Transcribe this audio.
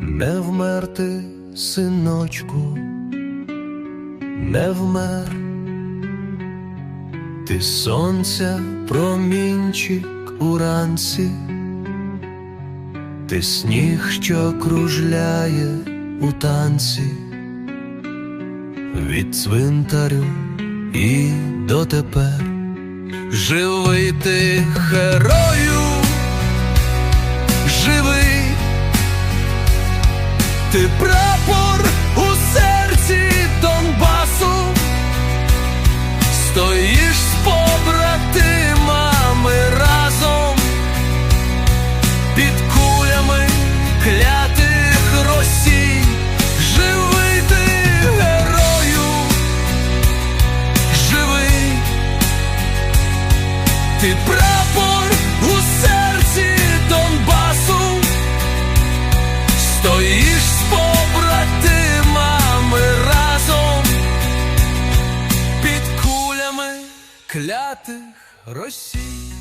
Не вмерти, синочку, не вмер, ти сонця промінчик уранці, ти сніг, що кружляє у танці, від цвинтарю і дотепер. Живий ти герою, живий, ти прапор у серці Донбасу, стоїш з побратимами разом. Під кулями клятих Росій, живий ти герою, живий. Ти прапор у серці Донбасу, стоїш клятих Росій.